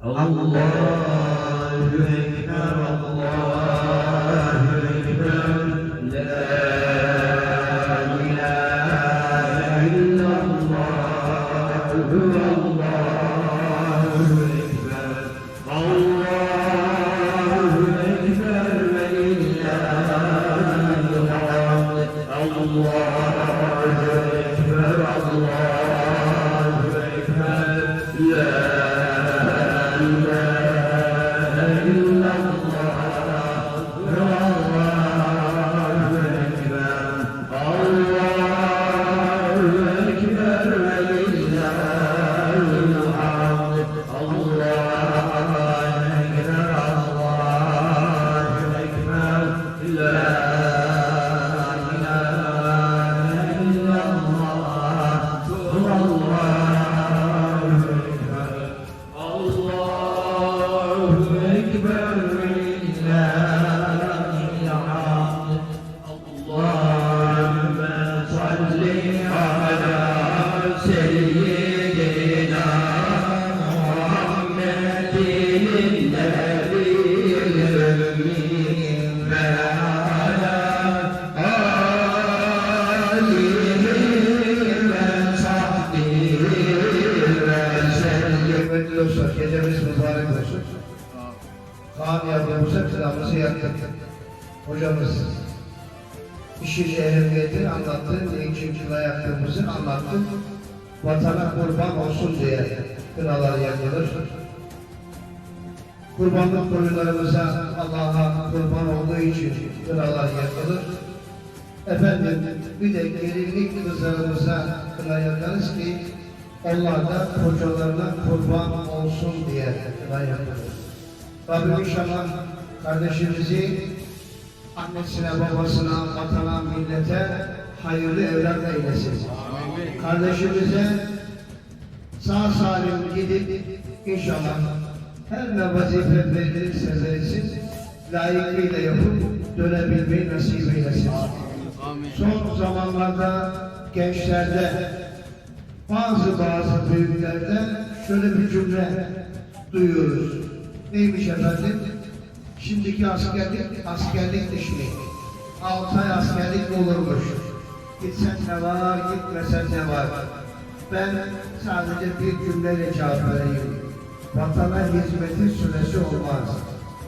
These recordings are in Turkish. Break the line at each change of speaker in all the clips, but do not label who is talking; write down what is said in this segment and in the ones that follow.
Allahu Ekber, Allahu Ekber, La ilahe illallah, Allahu Ekber, Allahu Ekber ve lillahil hamd.
Kaan yardımcımıza selamımızı yaptık. Hocamız işin ehemmiyetini anlattı, niçin kına yaktığımızı anlattı. Vatana kurban olsun diye kınalar yakılır. Kurbanlık koyunlarımıza Allah'a kurban olduğu için kınalar yakılır. Efendim bir de gelinlik kızlarımıza kına yakarız ki onlar da kocalarına kurban olsun diye kına yakarız. Rabbim inşallah kardeşimizi annesine, babasına, vatana, millete hayırlı evlat eylesin. Kardeşimize sağ salim gidip inşallah her ne vazife verilirse verilsin layıkıyla yapıp dönebilmeyi nasip eylesin. Son zamanlarda gençlerde bazı bazı büyüklerde şöyle bir cümle duyuyoruz. Neymiş efendim? Şimdiki askerlik, askerlik işini. Altı ay askerlik olurmuş. Gitsen ne var, gitmesen ne var? Ben sadece bir cümleyle cevap vereyim. Vatana hizmetin süresi olmaz.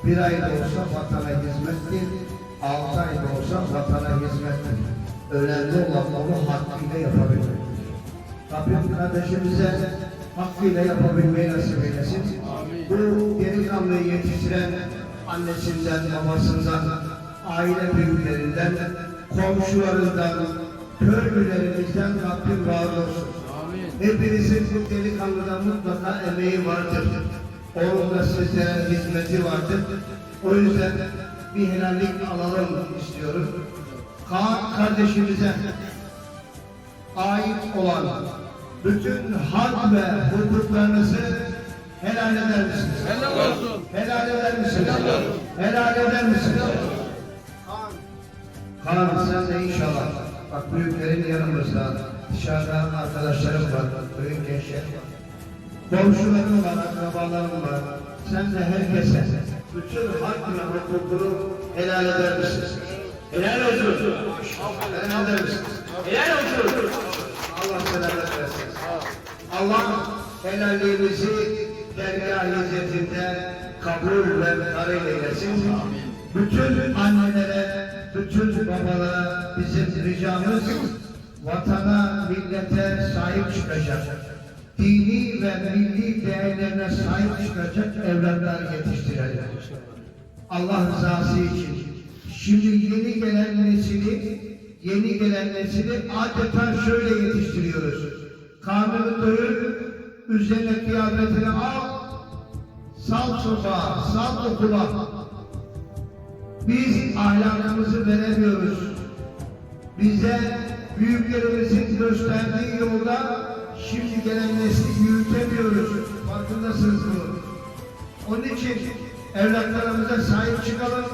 Bir ay da olsa vatana hizmettir, altı ay da olsa vatana hizmettir. Önemli olan onu hakkıyla yapabilmek. Rabbim kardeşimize hakkıyla yapabilmeyi nasip eylesin. Bu delikanlıyı yetiştiren annesinden, babasından, aile büyüklerinden, komşularından, köylülerimizden Rabbim razı olsun. Hepinizin bu delikanlıda mutlaka emeği vardır. Onun da sizlere hizmeti vardır. O yüzden bir helallik alalım istiyorum. Kaan kardeşimize ait olan bütün hak ve hukuklarınızı helal eder misiniz?
Helal olsun.
Helal eder misiniz?
Helal olsun.
Helal eder misiniz? Kaan. Kaan sen de inşallah. Bak büyüklerin yanımızda. Dışarıda arkadaşlarım var. Büyük gençler var. Komşularım var, akrabalarım var. Sen de herkese bütün hak ve hukukunu helal eder misiniz?
Helal olsun.
Helal eder misiniz?
Helal olsun.
Allah selamet versin. Allah helalliğimizi dergah hizmetinde kabul ve kabul eylesin. Bütün annelere, bütün babalara bizim ricamız vatana, millete sahip çıkacak. Dini ve milli değerlerine sahip çıkacak evlatlar yetiştirelim. Allah rızası için. Şimdi yeni gelen nesili, yeni gelen nesili adeta şöyle yetiştiriyoruz. Karnını doyur, üzerine kıyafetini al, sal çocuğa, sal okula. Biz ahlakımızı veremiyoruz. Bize büyüklerimizin gösterdiği yolda şimdi gelen nesli yürütemiyoruz. Farkındasınız bunu. Onun için evlatlarımıza sahip çıkalım.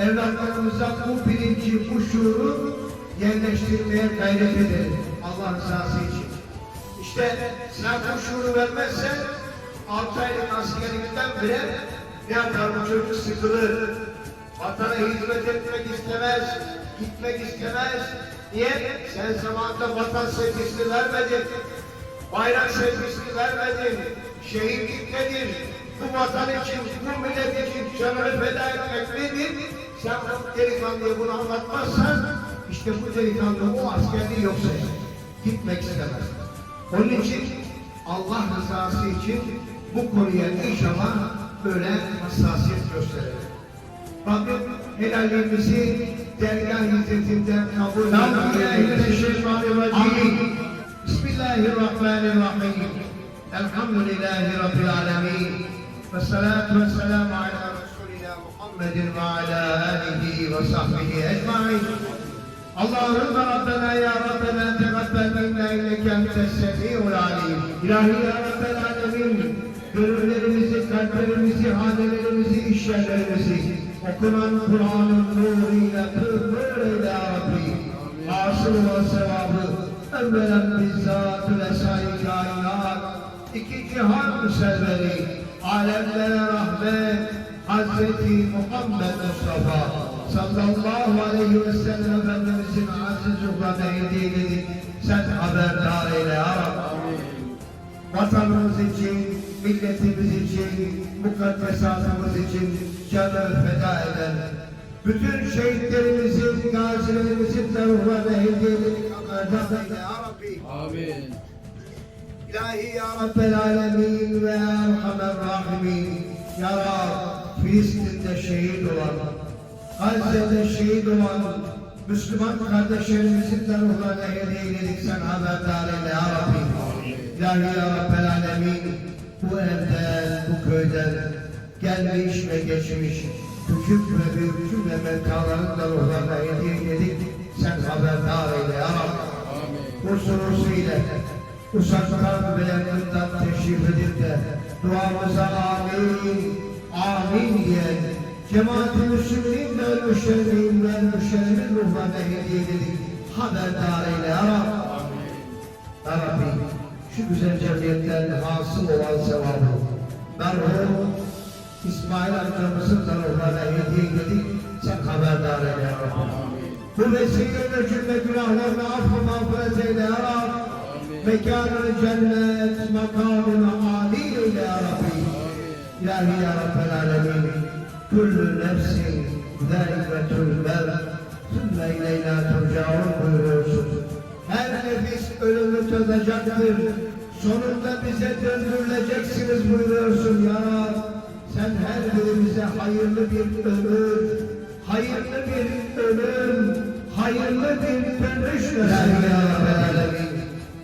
Evlatlarımıza bu bilinci, bu şuuru yerleştirmeye gayret edelim. Allah rızası için. İşte zaten şuuru vermezse 6 aylık askerlikten bile bir tane çocuk sıkılır. Vatana hizmet etmek istemez, gitmek istemez. Niye? Sen zamanında vatan sevgisini vermedin. Bayrak sevgisini vermedin. Şehitlik nedir? Bu vatan için, bu millet için canını feda etmek nedir? Sen bu delikanlıya bunu anlatmazsan işte bu delikanlı o askerliği yok sayar. Gitmek istemez. Onun için Allah rızası için bu konuya inşallah böyle hassasiyet gösterelim. Rabbim helalliğimizi dergah hizmetinden kabul eylesin. Bismillahirrahmanirrahim. Elhamdülillahi Rabbil alemin. Ve salatu ve selamu ala Resulina Muhammedin ve ala alihi ve sahbihi ecmain. Allahümme Rabbena ya Rabbena tegabbel minna inneke entes semi'ul alim. İlahi ya Rabbel alemin. Gönüllerimizi, kalplerimizi, hanelerimizi, iş yerlerimizi okunan Kur'an'ın nuruyla pırpır eyle ya Rabbi. Asıl olan sevabı evvelen bizzat-ı vesai kainat iki cihan serveri alemlere rahmet Hazreti Muhammed Mustafa sallallahu aleyhi ve sellem Efendimizin aziz ruhlarına hediye edip sen haberdar eyle ya Rabbi. Vatanımız için, milletimiz için, mukaddesatımız için canı feda eden, bütün şehitlerimizin, gazilerimizin de ruhlarına hediye ya Rabbi.
Amin.
İlahi ya Rabbel Alemin ve Erhamer Rahimin. Ya Rab, Filistin'de şehit olan, Gazze'de şehit olan Müslüman kardeşlerimizin de ruhlarına hediye eyledik sen haberdar eyle ya Rabbi. İlahi ya Rabbel Alemin, bu evden, bu köyden gelmiş ve geçmiş küçük ve büyük cümle mevkaların da ruhlarına hediye eyledik sen haberdar eyle ya Rabbi hususuyla uzaktan ve yakından teşrif edip de duamıza amin, amin diyen cemaat-i müslümin ve ölmüşlerinin ve ölmüşlerinin ruhlarına hediye edildik. Haberdar eyle ya Rabbi. Ya Rabbi, şu güzel cemiyetten hasıl olan sevabı merhum İsmail amcamızın da ruhlarına hediye edildik. Sen haberdar eyle ya Rabbi. Bu vesileyle cümle günahlarını affı mağfiret eyle ya Rabbi. Mekanını cennet, makamını âli eyle ya Rabbi. İlahi ya Rabbel alemin. Küllü nefsin zâibetül mevt. Sümme ileyna turcaun buyuruyorsun. Ölümü tadacaktır. Sonunda bize döndürüleceksiniz buyuruyorsun ya Rabbi. Sen her birimize hayırlı bir ömür, hayırlı bir ölüm, hayırlı bir dönüş ver ya Alemin.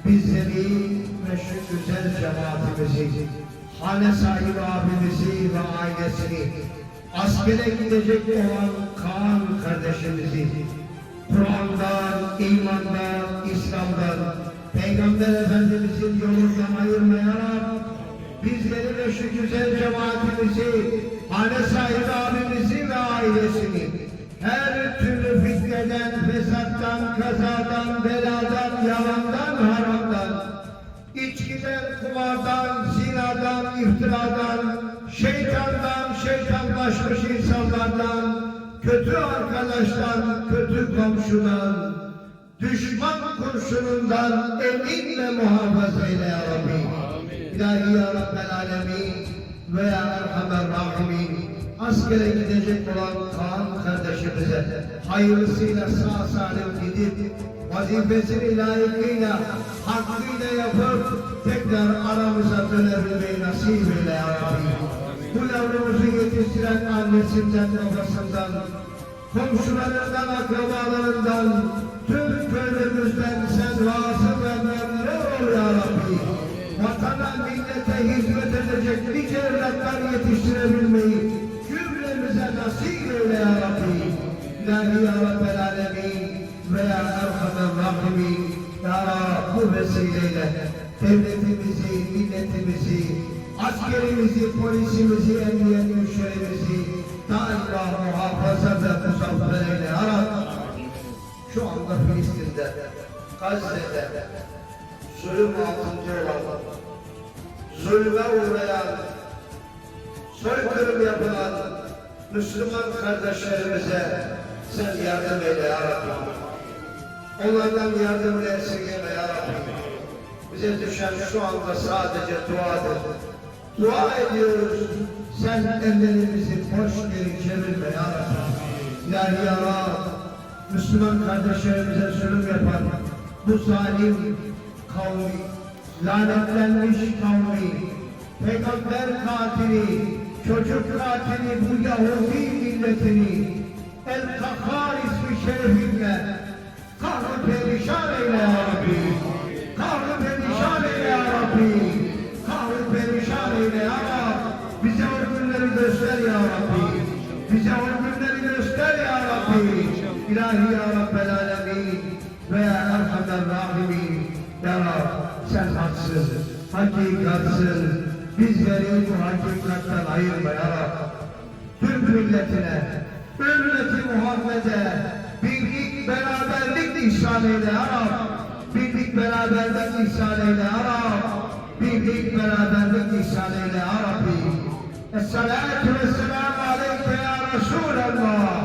Bizleri ve şu güzel cemaatimizi, hane sahibi abimizi ve ailesini, askere gidecek olan Kaan kardeşimizi, Kur'an'dan, imandan, İslam'dan, Peygamber Efendimizin yolundan ayırmayarak bizleri ve şu güzel cemaatimizi, hane sahibi abimizi ve ailesini her türlü fitneden, fesattan, kazadan, beladan, yalandan, haramdan, içkiden, kumardan, zinadan, iftiradan, şeytandan, şeytanlaşmış insanlardan, kötü arkadaştan, kötü komşudan, düşman kurşunundan emin ve muhafaza eyle ya Rabbi. İlahi ya Rabbel Alemin ve ya Erhamer Rahimin. Askere gidecek olan Kaan kardeşimize hayırlısıyla sağ salim gidip vazifesini layıkıyla, hakkıyla yapıp tekrar aramıza dönebilmeyi nasip eyle ya Rabbi. Bu yavrumuzu yetiştiren annesinden, babasından, komşularından, akrabalarından, tüm köyümüzden sen ve memnun ol ya Rabbi. Vatana, millete hizmet edecek nice evlatlar yetiştirebilmeyi cümlemize nasip eyle ya Rabbi. İlahi ya Rabbel Alemin ve ya Erhamer Rahimin. Ya Rab bu vesileyle devletimizi, milletimizi, askerimizi, polisimizi, emniyet müşterimizi daima muhafaza ve muzaffer eyle ya Rabbi. Şu anda Filistin'de, Gazze'de, zulüm altında olan zulme uğrayan, soykırım yapılan Müslüman kardeşlerimize sen yardım eyle ya Rabbi. Onlardan yardımını esirgeme ya Rabbi. Bize düşen şu anda sadece duadır. Dua ediyoruz. Sen ellerimizi boş geri çevirme ya Rabbi. Ya Rabbi. Müslüman kardeşlerimize zulüm yapan bu zalim kavmi, lanetlenmiş kavmi, peygamber katili, çocuk katili bu Yahudi milletini El-Kahhar ismi şerefinle kahrı perişan eyle ya Rabbi. İlahi ya Rabbel Alemin ve ya Erhamer Rahimin. Ya Rabbi sen haksız, hakikatsın. Bizleri bu hakikatten ayırma ya Rabbi. Türk milletine, ümmeti Muhammed'e birlik, beraberlik ihsan eyle ya Rab. Birlik, beraberlik ihsan eyle ya Rab. Birlik, beraberlik ihsan eyle ya Rabbi. Esselatu vesselamu aleyke ya Resulallah.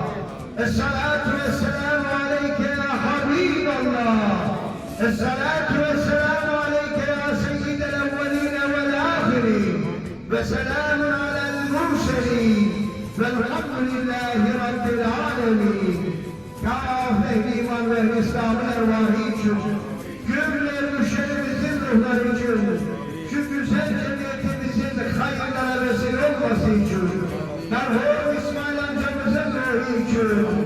Esselatu vesselamu aleyke ya Habiballah. Esselatu vesselamu aleyke ya seyyidel evveline vel ahirin. Ve selamun alel murselin. Velhamdülillahi Rabbil alemin. Kâf ehli iman ve İslam'ın ervahı için, gömlerin müşerimizin ruhları için, şu güzel cemiyetimizin hayırlara vesile olması için, merhum için,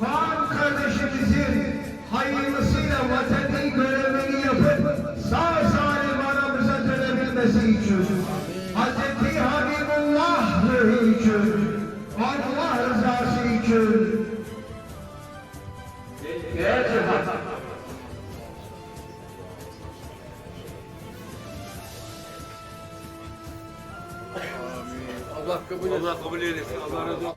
Kaan kardeşimizin hayırlısıyla vatani görevini yapıp sağ salim aramıza dönebilmesi için, Hazreti Habibullah ruhu için, Allah rızası için.
Allah kabul etsin. Allah kabul eylesin. Allah razı olsun.